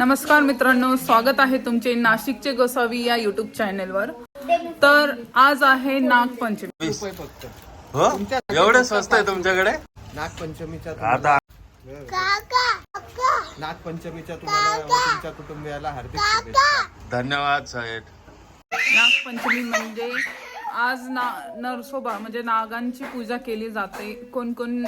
नमस्कार मित्रांनो स्वागत आहे तुमचे नाशिकचे गोसावी या युट्यूब चॅनेलवर तर आज आहे नागपंचमी. हो? एवढं स्वस्त आहे तुमच्याकडे? नागपंचमीच्या आता नागपंचमीच्या तुम्हाला तुमच्या कुटुंबियाला हार्दिक शुभेच्छा. धन्यवाद साहेब. नागपंचमी म्हणजे आज ना नरसोबा म्हणजे नागांची पूजा केली जाते. कोण कोण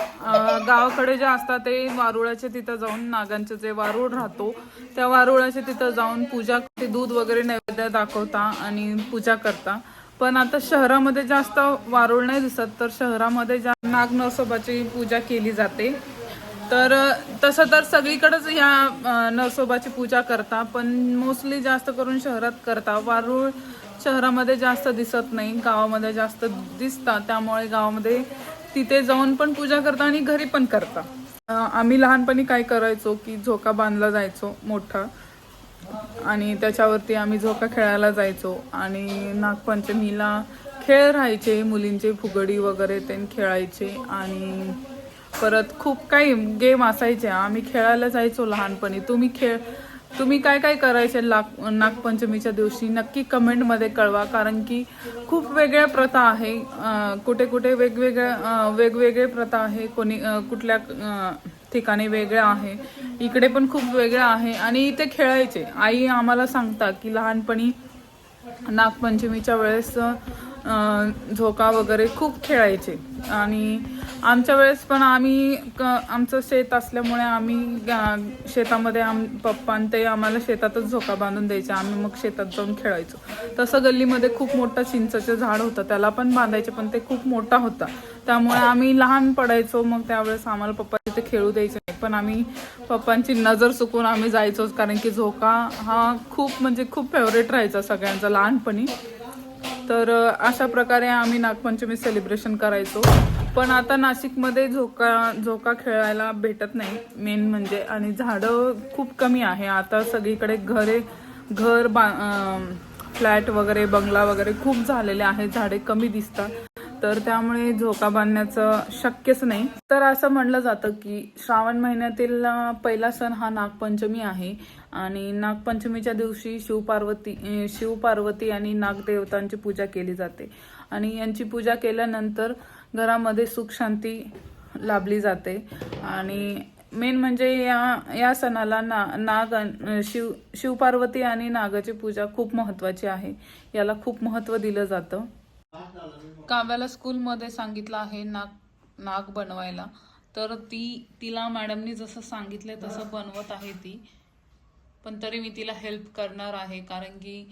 गावाकडे जे असतात ते वारुळाच्या तिथं जाऊन नागांचं जे वारुळ राहतो त्या वारुळाच्या तिथं जाऊन पूजा ते दूध वगैरे नैवेद्य दाखवता आणि पूजा करता. पण आता शहरामध्ये जास्त वारुळ नाही दिसत तर शहरामध्ये जा नाग नरसोबाची पूजा केली जाते तर तसं तर सगळीकडेच ह्या नरसोबाची पूजा करता पण मोस्टली जास्त करून शहरात करता. वारुळ शहरामध्ये जास्त दिसत नाही गावामध्ये जास्त दिसतात त्यामुळे गावामध्ये तिथे जाऊन पण पूजा करता आणि घरी पण करता. आम्ही लहानपणी काय करायचो की झोका बांधला जायचो मोठा आणि त्याच्यावरती आम्ही झोका खेळायला जायचो आणि नागपंचमीला खेळ राहायचे मुलींचे फुगडी वगैरे ते खेळायचे आणि परत खूप काही गेम असायचे आम्ही खेळायला जायचो लहानपणी. तुम्ही खेळ तुम्ही काय काय करायचे लाग नागपंचमीच्या दिवशी? नक्की कमेंटमध्ये कळवा कारण की खूप वेगळ्या प्रथा आहे. कुठे कुठे वेगवेगळ्या वेगवेगळे प्रथा आहे. कोणी कुठल्या ठिकाणी वेगळ्या आहे. इकडे पण खूप वेगळं आहे. आणि इथे खेळायचे. आई आम्हाला सांगतात की लहानपणी नागपंचमीच्या वेळेस झोका वगैरे खूप खेळायचे. आणि आमच्या वेळेस पण आम्ही क- आमचं शेत असल्यामुळे आम्ही शेतामध्ये आम पप्पान ते आम्हाला शेतातच झोका बांधून द्यायचे. आम्ही मग शेतात जाऊन खेळायचो. तसं गल्लीमध्ये खूप मोठं चिंचचं झाड होतं. त्याला पण बांधायचे पण ते खूप मोठा होता. त्यामुळे आम्ही लहान पडायचो. मग त्यावेळेस आम्हाला पप्पा तिथे खेळू द्यायचे नाही. पण आम्ही पप्पांची नजर चुकून आम्ही जायचोच. कारण की झोका हा खूप म्हणजे खूप फेवरेट राहायचा सगळ्यांचा लहानपणी. तर अशा प्रकारे आम्ही नागपंचमी सेलिब्रेशन करायचो. पण आता नाशिकमध्ये झोका झोका खेळायला भेटत नाही. मेन म्हणजे आणि झाडं खूप कमी आहे. आता सगळीकडे घरे घर बा फ्लॅट वगैरे बंगला वगैरे खूप झालेले आहे. झाडे कमी दिसतात. तर त्यामुळे झोका बांधण्याचं शक्यच नाही. तर असं म्हणलं जातं की श्रावण महिन्यातील पहिला सण हा नागपंचमी आहे. आणि नागपंचमीच्या दिवशी शिवपार्वती शिवपार्वती आणि नागदेवतांची पूजा केली जाते. आणि यांची पूजा केल्यानंतर घरामध्ये सुख शांती लाभली जाते. आणि मेन म्हणजे या या सणाला ना नाग शिव शिवपार्वती आणि नागाची पूजा खूप महत्वाची आहे. याला खूप महत्त्व दिलं जातं. काव्याला स्कूलमध्ये सांगितलं आहे नाग नाग बनवायला. तर ती तिला मॅडमनी जसं सांगितलं तसं बनवत आहे ती. पण तरी मी तिला हेल्प करणार आहे कारण की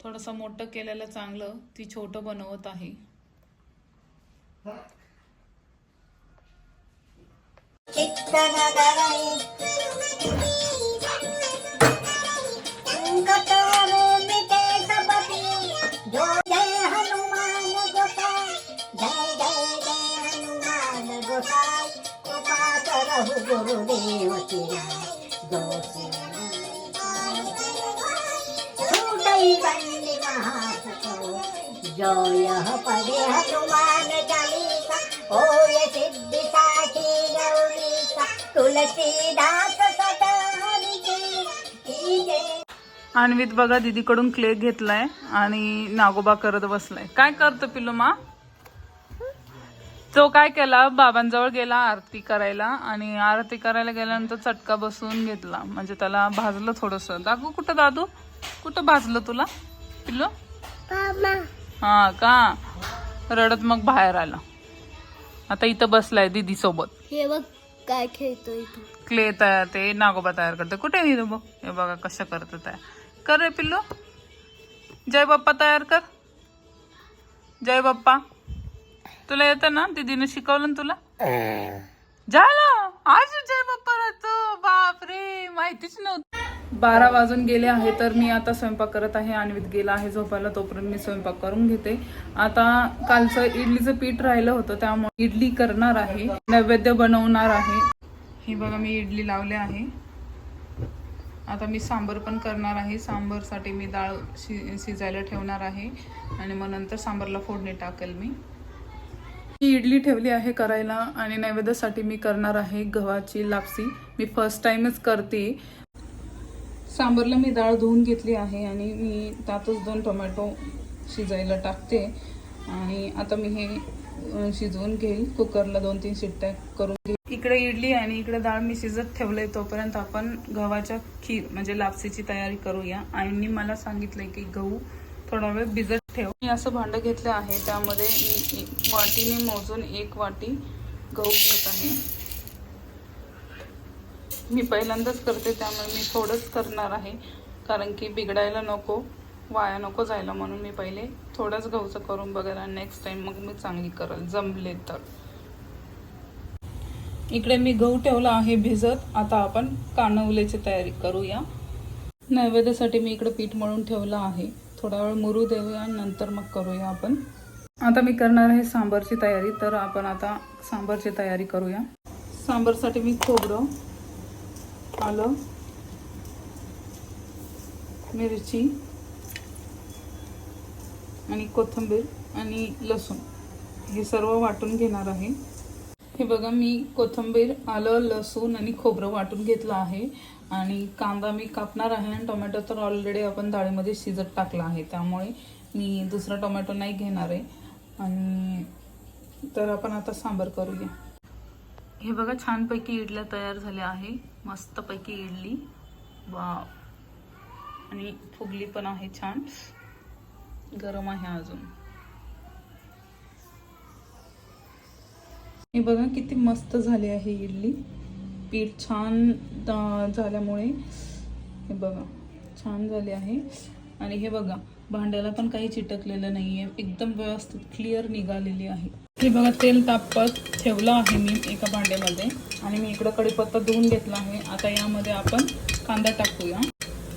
थोडंसं मोठं केलेलं चांगलं ती छोटं बनवत आहे. यह हनुमान चालीसा होय सिद्धि साखी गौरीसा तुलसीदास अन्वित बघा दीदीकडून क्ले घेतलाय आणि नागोबा करत बसलाय. काय करतो पिल्लू मा? तो काय केला? बाबांजवळ गेला आरती करायला आणि आरती करायला गेल्यानंतर चटका बसवून घेतला. म्हणजे त्याला भाजलं थोडस. दाखवू कुठं दादू? कुठं भाजलं तुला पिल्लू? हा का? रडत मग बाहेर आला. आता इथं बसलाय दीदी सोबत हे बघ काय खेळतोय तू. क्ले तयार ते नागोबा तयार करते कुठे आहे बघ हे बघा कसं करतं तयार. कर रे पिल्लू. जय बाप्पा तयार कर. जय बाप्पा. तुला येतं ना? दीदीने शिकवलं ना तुला? झालं. आज जय बाप्पा राहतो बापरे माहितीच नव्हतं. बारा वाजून गेले आहे तर मी आता स्वयंपाक करत आहे. अन्वित गेला आहे झोपायला तोपर्यंत मी स्वयंपाक करून घेते. आता कालचं इडलीचं पीठ राहिलं होतं त्यामुळे इडली करणार आहे. नैवेद्य बनवणार आहे. हे बघा मी इडली लावले आहे. आता मी सांबर पण करणार आहे. सांबरसाठी मी डाळ शि शिजायला ठेवणार आहे. आणि मग नंतर सांबरला फोडणी टाकेल मी. ही इडली ठेवली आहे करायला आणि नैवेद्यासाठी मी करणार आहे गव्हाची लापसी. मी फर्स्ट टाइमच करते. सांबरला मी डाळ धुवून घेतली आहे आणि मी त्यातच दोन टोमॅटो शिजायला टाकते. आणि आता मी हे शिजवून घेईल. कुकरला दोन तीन शिट्ट्या करून घेईल. इकडे इडली आणि इकडे डाळ मी शिजत ठेवलंय. तोपर्यंत आपण गव्हाच्या खीर म्हणजे लापसीची तयारी करूया. आईंनी मला सांगितलंय की गहू थोडा वेळ भिजत ठेव. मी असं भांडं घेतलं आहे. त्यामध्ये मी वाटीने मोजून एक वाटी गहू घेत आहे. मी पहिल्यांदाच करते त्यामुळे मी थोडंच करणार आहे. कारण की बिघडायला नको वाया नको जायला म्हणून मी पहिले थोडंच गहूचं करून बघेल आणि नेक्स्ट टाईम मग मी चांगली करेल जमले तर. इकडे मी गहू ठेवला आहे भिजत आता आपण कानवलेची तयारी करूया. नैवेद्यासाठी मी इकडे पीठ मळून ठेवलं आहे. थोडा वेळ मुरू देऊया नंतर मग करूया आपण. आता मी करणार आहे सांबारची तयारी तर आपण आता सांबारची तयारी करूया. सांबारसाठी मी खोबरं आलं. मिरची. आणि कोथिंबीर आणि लसूण. हे सर्व वाटून घेणार आहे. हे बघा मी कोथिंबीर आलं लसूण आणि खोबरं वाटून घेतलं आहे. आणि कांदा मी कापणार आहे आणि टोमॅटो तर ऑलरेडी आपण डाळीमध्ये शिजत टाकला आहे. त्यामुळे मी दुसरा टोमॅटो नाही घेणार आहे. आणि तर आपण आता सांबार करूया. हे बघा छानपैकी इडल्या तयार झाल्या आहे. मस्तपैकी इडली. वा आणि फुगली पण आहे छान. गरम आहे अजून. हे बघा किती मस्त झाली आहे इडली. पीठ छान झाल्यामुळे हे बघा छान झाले आहे. आणि हे बघा भांड्याला पण काही चिटकलेलं नाही आहे एकदम व्यवस्थित क्लिअर निघालेली आहे. हे बघा तेल तापत ठेवलं आहे मी एका भांड्यामध्ये. आणि मी इकडं कडीपत्ता धुवून घेतला आहे. आता यामध्ये आपण कांदा टाकूया.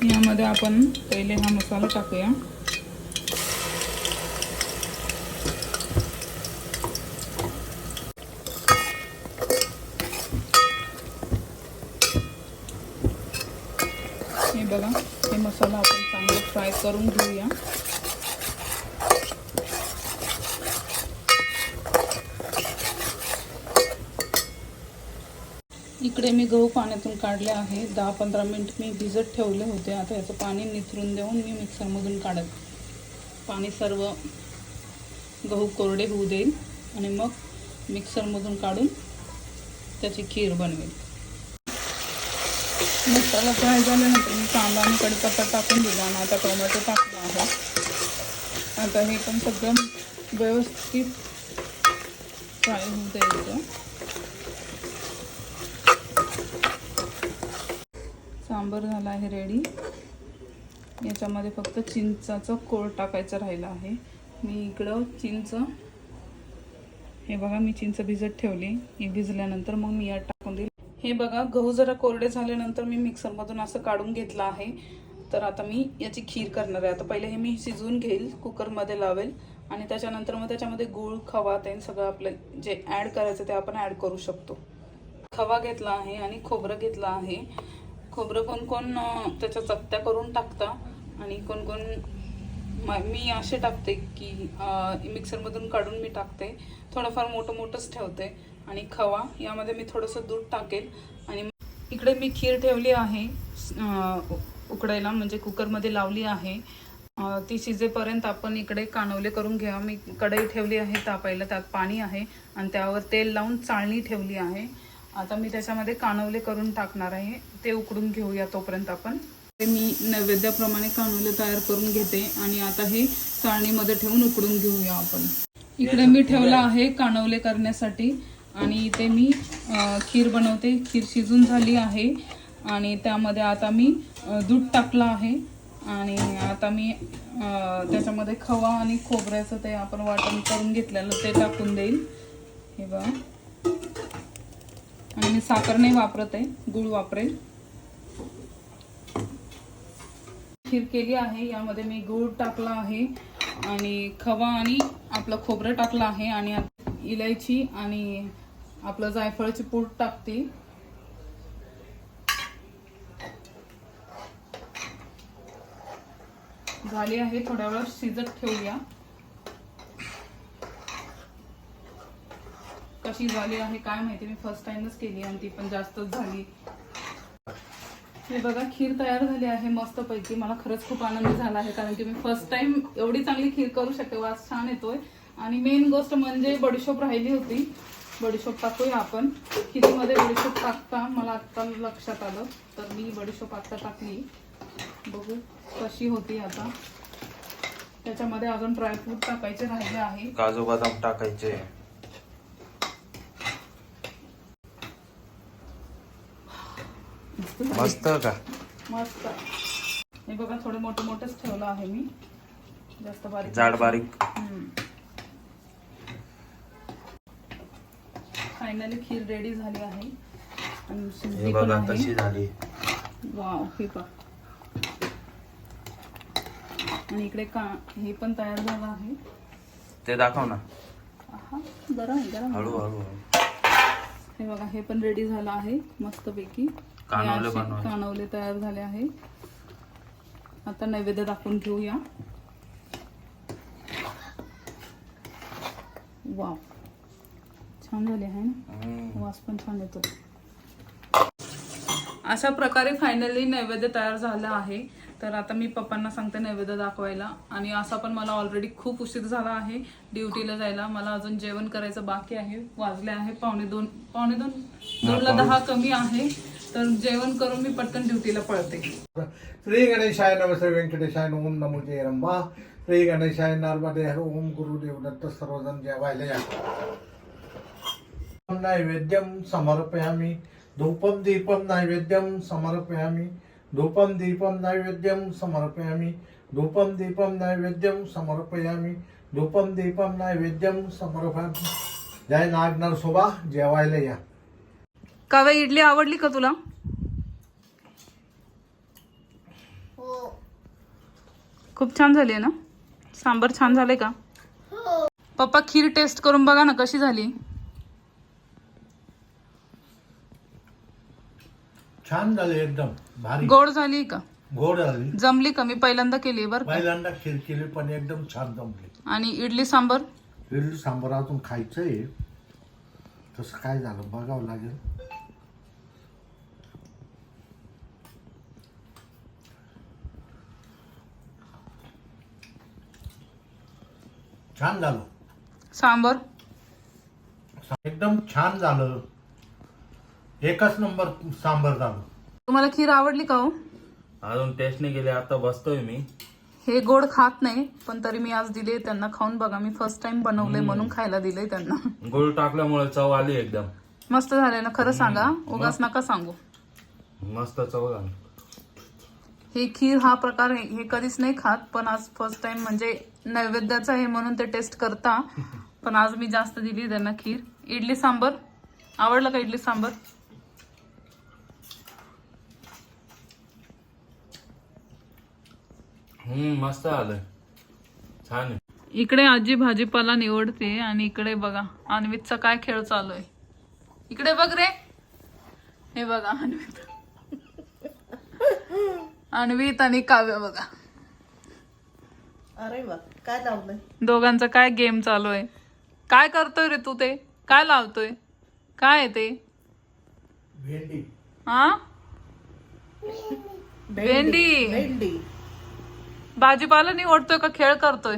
यामध्ये आपण पहिले हा मसाला टाकूया. हे बघा हे मसाला आपण चांगला फ्राय करून घेऊया. इकडे मी गहू पाण्यातून काढले आहे. दहा पंधरा मिनिट मी भिजत ठेवले होते. आता याचं पाणी निथरून देऊन मी मिक्सरमधून काढत पाणी सर्व गहू कोरडे होऊ देईल आणि मग मिक्सरमधून काढून त्याची खीर बनवेल मसाला फ्राय झाल्यानंतर मी कांदा आणि कडीपत्ता टाकून दिला आणि आता टोमॅटो टाकला आहे. आता हे पण सगळं व्यवस्थित फ्राय होऊ द्यायचं. सांबर झाला आहे रेडी याच्यामध्ये फक्त चिंचाचं कोळ टाकायचं राहिलं आहे. मी इकडं चिंच हे बघा मी चिंच भिजत ठेवली. ही भिजल्यानंतर मग मी यात टाकून दिली हे बघा गहू जरा कोरडे झाल्यानंतर मी मिक्सरमधून असं काढून घेतलं आहे. तर आता मी याची खीर करणार आहे. आता पहिले हे मी शिजवून घेईल कुकरमध्ये लावेल. आणि त्याच्यानंतर मग त्याच्यामध्ये गूळ खवा ते सगळं आपलं जे ॲड करायचं ते आपण ॲड करू शकतो. खवा घेतला आहे आणि खोबरं घेतलं आहे. खोबरं कोण कोण त्याच्या चकत्या करून टाकता आणि कोण कोण म- मी असे टाकते की मिक्सरमधून काढून मी टाकते. थोडंफार मोठं मोठंच ठेवते आणि खवा यामध्ये मी थोडंसं दूध टाकेल. आणि मग इकडे मी खीर ठेवली आहे उकडायला म्हणजे कुकरमध्ये लावली आहे. ती शिजेपर्यंत आपण इकडे कानवले करून घ्या. मी कढई ठेवली आहे तापायला त्यात पाणी आहे आणि त्यावर तेल लावून चाळणी ठेवली आहे. आता मी त्याच्यामध्ये कानवले करून टाकणार आहे. ते उकडून घेऊया तोपर्यंत आपण. ते मी नैवेद्याप्रमाणे कानवले तयार करून घेते आणि आता हे चाळणीमध्ये ठेवून उकडून घेऊया आपण. इकडे मी ठेवलं आहे कानवले करण्यासाठी आणि इथे मी खीर बनवते. खीर शिजून झाली आहे आणि त्यामध्ये आता मी दूध टाकलं आहे. आणि आता मी त्याच्यामध्ये खवा आणि खोबऱ्याचं ते आपण वाटण करून घेतलेलं ते टाकून देईल. हे बघा. आणि मी साखर नाही वापरत आहे गुळ वापरेल. खीर केली आहे यामध्ये मी गूळ टाकला आहे आणि खवा आणि आपलं खोबरं टाकलं आहे आणि इलायची आणि आपलं जायफळची पूड टाकते. झाली आहे थोड्या वेळ शिजत ठेवूया. कशी झाली आहे काय माहिती मी फर्स्ट टाइमच केली आणि ती पण जास्तच झाली. हे बघा खीर तयार झाली आहे मस्त पैकी मला खरंच खूप आनंद झाला आहे कारण की मी फर्स्ट टाइम एवढी चांगली खीर करू शकते वास छान येतोय. आणि मेन गोष्ट म्हणजे बडीशोप राहिली होती. बडीशोप टाकूया आपण. खिरीमध्ये बडीशोप टाकता? मला आत्ता लक्षात आलं तर मी बडीशोप आत्ता टाकली. बघू कशी होती आता. त्याच्यामध्ये अजून ड्रायफ्रूट टाकायचे राहिले आहे. काजू बदाम टाकायचे. मस्त का? मस्त. हे बघा थोडे मोठे मोठेच ठेवलं आहे मी. जास्त बारीक जाड बारीक. फायनली खीर रेडी झाली आहे. आणि हे शिजली पण बघा आहे. कशी झाली. वाव हे पहा. आणि इकडे का हे पण तयार झालं आहे. ते दाखव ना. आहा गरम आहे गरम आहे. हळू हळू हे बघा हे पण रेडी झालं आहे मस्तपैकी. कानवले बनवायचे. कानवले तयार झाले आहे. आता नैवेद्य दाखवून घेऊया. वाव. छान झाले आहे ना? हम्म. वास पण छान येतो. अशा प्रकारे फायनली नैवेद्य तयार झालं आहे. तर आता मी पप्पांना सांगते नैवेद्य दाखवायला. आणि असा पण मला ऑलरेडी खूप उशीर झाला आहे ड्युटीला जायला. मला अजून जेवण करायचं बाकी आहे. वाजले आहे पावणे दोन पावणे दोन दोनला दहा कमी आहे. तर जेवण करून मी पटकन ड्युटीला पळते. श्री गणेशाय नम श्री व्यंकटेशाय ओम नमो जय रंबा श्री गणेशाय नर्मदे हर ओम गुरुदेव दत्त सर्वजण जेवायला या नैवेद्यम समर्पयामी. धूपम दीपम नैवेद्यम समर्पयामी. धूपम दीपम नैवेद्यम समर्पयामी. धूपम दीपम नैवेद्यम समर्पयामी. धूपम दीपम नैवेद्यम समर्पयामी. जय नागनार शोभा जेवायला या काव्या इडली आवडली का तुला? खूप छान झाली आहे ना? सांबर छान झाले का? पप्पा खीर टेस्ट करून बघा ना कशी झाली. छान झाले एकदम. भारी. गोड झाली का? गोड झाली. जमली का? मी पहिल्यांदा केली बरं पहिल्यांदा खीर केली पण एकदम छान जमली. आणि इडली सांबर? इडली सांबार अजून खायचंय. तसं काय झालं बघावं लागेल. छान झालं. सांबर? एकदम छान झालं. एकच नंबर सांबर झालं. तुम्हाला खीर आवडली का हो? अजून टेस्ट नाही केली आता बसतोय मी. हे गोड खात नाही पण तरी मी आज दिले त्यांना. खाऊन बघा मी फर्स्ट टाइम बनवले म्हणून खायला दिले त्यांना. गुळ टाकल्यामुळे चव आली एकदम. मस्त झाले ना खरं सांगा. उगाच नका सांगू. मस्त चव झाली. हे खीर हा प्रकार हे कधीच नाही खात पण आज फर्स्ट टाइम म्हणजे नैवेद्याचं आहे म्हणून ते टेस्ट करता. पण आज मी जास्त दिली त्यांना खीर. इडली सांबर. आवडलं का इडली सांबर? हम्म मस्त आलंय. छान आहे. इकडे आजी भाजीपाला निवडते आणि इकडे बघा अन्वितचा काय खेळ चालू आहे. इकडे बघ रे. हे बघा अन्वित. अन्वित आणि काव्य बघा. अरे वा काय लावलंय? दोघांचा काय गेम चालू आहे? काय करतोय रे तू ते? काय लावतोय? काय आहे ते? भेंडी. हा? भेंडी. भेंडी. भाजीपाला निवडतोय का खेळ करतोय?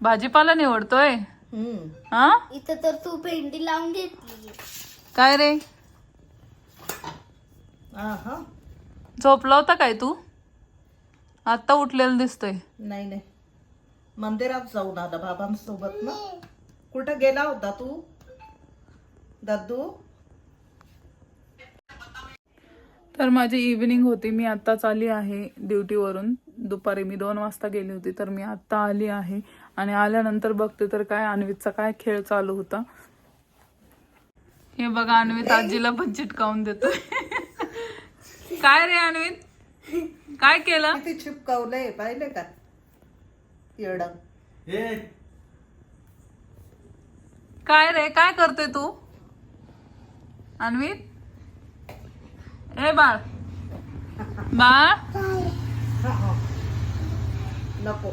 भाजीपाला निवडतोय? हम्म. हा? इथं तर तू भेंडी लावून घेतली. काय रे? हा झोपला होता काय तू? आता उठलेला दिसतोय. नाही नाही. मंदिरात जाऊन आला बाबांसोबत ना. कुठं गेला होता तू? दद्दू? तर माझी इव्हिनिंग होती. मी आत्ताच आली आहे ड्युटीवरून दुपारी मी दोन वाजता गेली होती तर मी आत्ता आली आहे. आणि आल्यानंतर बघते तर काय अन्वितचा काय खेळ चालू होता. हे बघा अन्वित आजीला पण चिटकावून देतोय. काय रे अन्वित काय केलं? किती चिपकवलंय पाहिले का? येड. काय रे काय करते तू? अन्वित ए बाळ. बाळ? नको.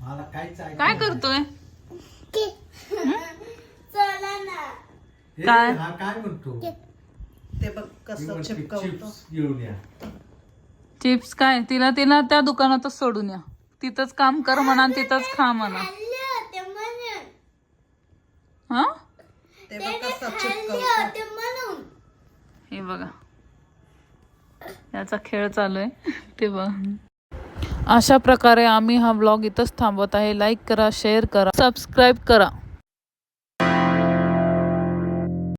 मला काहीच ऐक काय करतोय? चला ना. हे, काय? हा काय म्हणतो? ते बघ कसं चिपकवतो. चिप्स घेऊन या. चिप्स काय? तिला तिला त्या दुकानातच सोडून या. तिथंच काम कर म्हणा आणि तिथंच खा म्हणा. हा? ते बघ कसं चिपकवतो. खाल्लं ते म्हणून हे बघा. याचा खेळ चालू आहे. ते बघ. अशा प्रकारे आम्ही हा ब्लॉग इथंच थांबवत आहे. लाईक करा शेअर करा सबस्क्राईब करा.